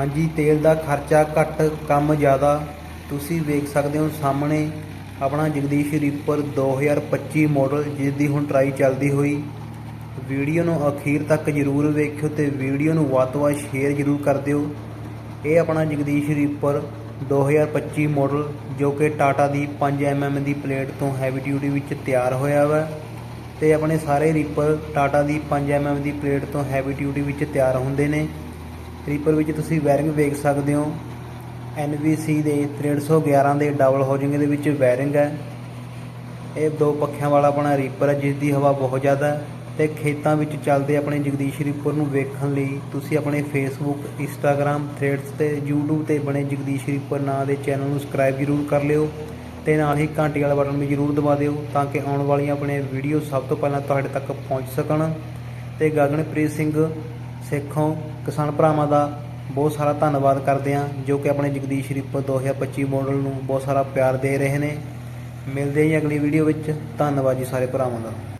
ਹਾਂਜੀ, ਤੇਲ ਦਾ ਖਰਚਾ ਘੱਟ, ਕੰਮ ਜ਼ਿਆਦਾ। ਤੁਸੀਂ ਵੇਖ ਸਕਦੇ ਹੋ ਸਾਹਮਣੇ ਆਪਣਾ ਜਗਦੀਸ਼ ਰੀਪਰ 2025 ਮਾਡਲ ਜਿਸ ਦੀ ਹੁਣ ਟਰਾਈ ਚੱਲਦੀ ਹੋਈ। ਵੀਡੀਓ ਨੂੰ ਅਖੀਰ ਤੱਕ ਜ਼ਰੂਰ ਵੇਖਿਓ ਤੇ ਵੀਡੀਓ ਨੂੰ ਵੱਧ ਤੋਂ ਵੱਧ ਸ਼ੇਅਰ ਜ਼ਰੂਰ ਕਰ ਦਿਓ। ਇਹ ਆਪਣਾ ਜਗਦੀਸ਼ ਰੀਪਰ 2025 ਮਾਡਲ ਜੋ ਕਿ ਟਾਟਾ ਦੀ 5 mm ਦੀ ਪਲੇਟ ਤੋਂ ਹੈਵੀ ਡਿਊਟੀ ਵਿੱਚ ਤਿਆਰ ਹੋਇਆ ਵਾ ਤੇ ਆਪਣੇ ਸਾਰੇ ਰੀਪਰ ਟਾਟਾ ਦੀ 5 mm ਦੀ ਪਲੇਟ ਤੋਂ ਹੈਵੀ ਡਿਊਟੀ ਵਿੱਚ ਤਿਆਰ ਹੁੰਦੇ ਨੇ। ਰੀਪਰ ਵਿੱਚ ਤੁਸੀਂ ਵਾਇਰਿੰਗ ਵੇਖ ਸਕਦੇ ਹੋ। NVC ਦੇ 311 ਦੇ ਡਬਲ ਹੋਜਿੰਗ ਦੇ ਵਿੱਚ ਵਾਇਰਿੰਗ ਹੈ। ਇਹ ਦੋ ਪੱਖਿਆਂ ਵਾਲਾ ਆਪਣਾ ਰੀਪਰ ਹੈ ਜਿਸ ਦੀ ਹਵਾ ਬਹੁਤ ਜ਼ਿਆਦਾ ਹੈ ਤੇ ਖੇਤਾਂ ਵਿੱਚ ਚੱਲਦੇ ਆਪਣੇ ਜਗਦੀਸ਼ ਰੀਪਰ ਨੂੰ ਵੇਖਣ ਲਈ ਤੁਸੀਂ ਆਪਣੇ ਫੇਸਬੁੱਕ ਇੰਸਟਾਗ੍ਰam ਥ੍ਰੈਡਸ ਤੇ YouTube ਤੇ ਬਣੇ ਜਗਦੀਸ਼ ਰੀਪਰ ਨਾਂ ਦੇ ਚੈਨਲ ਨੂੰ ਸਬਸਕ੍ਰਾਈਬ ਜ਼ਰੂਰ ਕਰ ਲਿਓ ਤੇ ਨਾਲ ਹੀ ਘੰਟੀ ਵਾਲਾ ਬਟਨ ਵੀ ਜ਼ਰੂਰ ਦਬਾ ਦਿਓ ਤਾਂ ਕਿ ਆਉਣ ਵਾਲੀਆਂ ਆਪਣੇ ਵੀਡੀਓ ਸਭ ਤੋਂ ਪਹਿਲਾਂ ਤੁਹਾਡੇ ਤੱਕ ਪਹੁੰਚ ਸਕਣ। ਤੇ ਗਗਨਪ੍ਰੀਤ ਸਿੰਘ, ਸੇਖੋਂ ਕਿਸਾਨ ਭਰਾਵਾਂ ਦਾ ਬਹੁਤ ਸਾਰਾ ਧੰਨਵਾਦ ਕਰਦੇ ਹਾਂ, ਜੋ ਕਿ ਆਪਣੇ ਜਗਦੀਸ਼ ਰੀਪਰ 2025 ਮਾਡਲ ਨੂੰ ਬਹੁਤ ਸਾਰਾ ਪਿਆਰ ਦੇ ਰਹੇ ਨੇ। ਮਿਲਦੇ ਹਾਂ ਜੀ ਅਗਲੀ ਵੀਡੀਓ ਵਿੱਚ। ਧੰਨਵਾਦ ਜੀ ਸਾਰੇ ਭਰਾਵਾਂ ਦਾ।